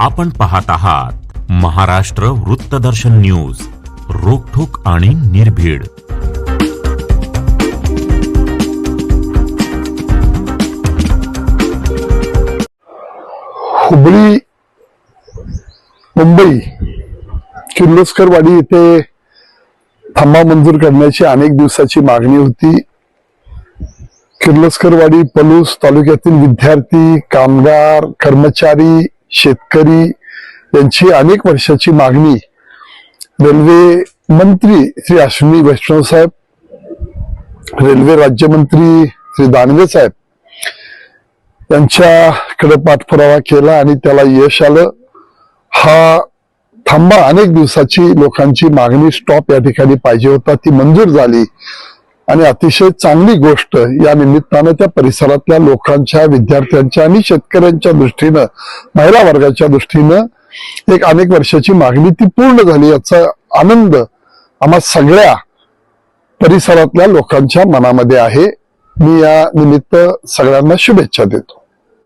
आपण पाहत आहात महाराष्ट्र वृत्तदर्शन न्यूज रोखोक आणि निर्भीड. हुबळी मुंबई किर्लोस्करवाडी येथे थांबा मंजूर करण्याची अनेक दिवसाची मागणी होती. किर्लोस्करवाडी पलूस तालुक्यातील विद्यार्थी कामगार कर्मचारी शेतकरी यांची अनेक वर्षाची मागणी रेल्वे मंत्री श्री अश्विनी वैष्णव साहेब रेल्वे राज्यमंत्री श्री दानवे साहेब यांच्याकडे पाठपुरावा केला आणि त्याला यश आलं. हा थांबा अनेक दिवसाची लोकांची मागणी स्टॉप या ठिकाणी पाहिजे होता. ती मंजूर झाली. आणि अतिशय चांगली गोष्ट या निमित्तानं त्या परिसरातल्या लोकांच्या विद्यार्थ्यांच्या आणि शेतकऱ्यांच्या दृष्टीनं महिला वर्गाच्या दृष्टीनं एक अनेक वर्षाची मागणी ती पूर्ण झाली याचा आनंद आम्हा सगळ्या परिसरातल्या लोकांच्या मनामध्ये आहे. मी या निमित्त सगळ्यांना शुभेच्छा देतो.